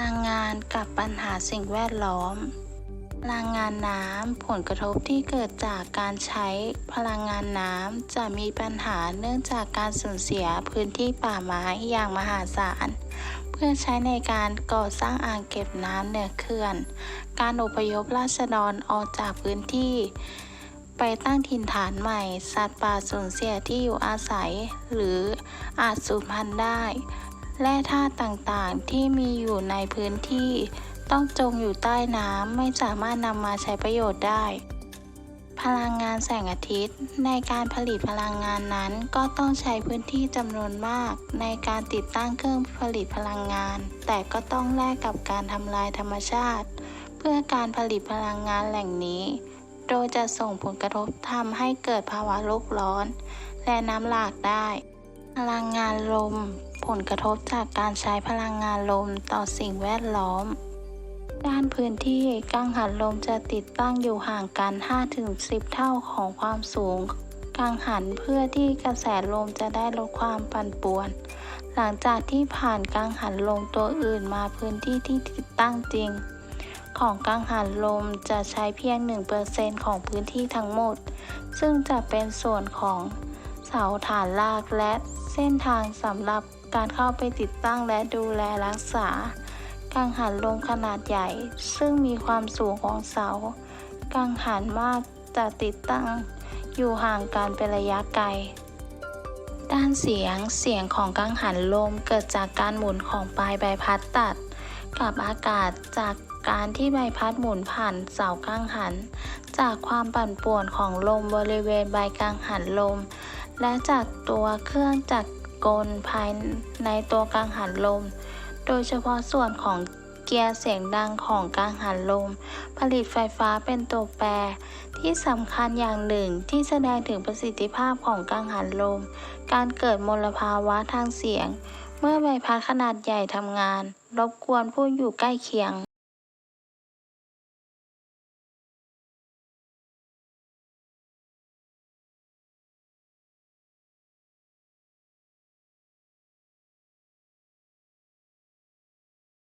พลังงานกับปัญหาสิ่งแวดล้อม พลังงานน้ำผลกระทบที่เกิดจากการใช้พลังงานน้ำจะมีปัญหาเนื่องจากการสูญเสียพื้นที่ป่าไม้อย่างมหาศาล เพื่อใช้ในการก่อสร้างอ่างเก็บน้ำเหนือเขื่อน การอพยพราษฎรออกจากพื้นที่ ไปตั้งถิ่นฐานใหม่ สัตว์ป่าสูญเสียที่อยู่อาศัย หรืออาจสูญพันธุ์ได้ แร่ธาตุต่างๆ ที่มีอยู่ในพื้นที่ ต้องจมอยู่ใต้น้ำไม่สามารถนำมาใช้ประโยชน์ได้ พลังงานแสงอาทิตย์ ในการผลิตพลังงานนั้นก็ต้องใช้พื้นที่จำนวนมาก ในการติดตั้งเครื่องผลิตพลังงาน แต่ก็ต้องแลกกับการทำลายธรรมชาติ เพื่อการผลิตพลังงานแหล่งนี้ โดยจะส่งผลกระทบทำให้เกิดภาวะโลกร้อน และน้ำหลากได้พลังงานลม ผลกระทบจากการใช้พลังงานลมต่อสิ่งแวดล้อม ด้านพื้นที่กังหันลมจะติดตั้งอยู่ห่างกัน 5-10 เท่าของความสูงกังหันเพื่อที่กระแสลมจะได้ลดความปั่นป่วน หลังจากที่ผ่านกังหันลมตัวอื่นมาพื้นที่ที่ติดตั้งจริง ของกังหันลมจะใช้เพียง 1%ของพื้นที่ทั้งหมด ซึ่งจะเป็นส่วนของเสาฐานรากและเส้นทางสำหรับ การเข้าไปติดตั้งและดูแลรักษา กังหันลมขนาดใหญ่ ซึ่งมีความสูงของเสา กังหันมากจะติดตั้ง อยู่ห่างกันเป็นระยะไกล ด้านเสียง เสียงของกังหันลมเกิดจากการหมุนของปลายใบพัดตัด กับอากาศจากการที่ใบพัดหมุนผ่านเสากังหัน จากความปั่นป่วนของลมบริเวณใบกังหันลม และจากตัวเครื่องจักร กลภายในตัวกังหันลม โดยเฉพาะส่วนของเกียร์เสียงดังของกังหันลม ผลิตไฟฟ้าเป็นตัวแปร ที่สำคัญอย่างหนึ่งที่แสดงถึงประสิทธิภาพของกังหันลม การเกิดมลภาวะทางเสียง เมื่อใบพัดขนาดใหญ่ทำงาน รบกวนผู้อยู่ใกล้เคียง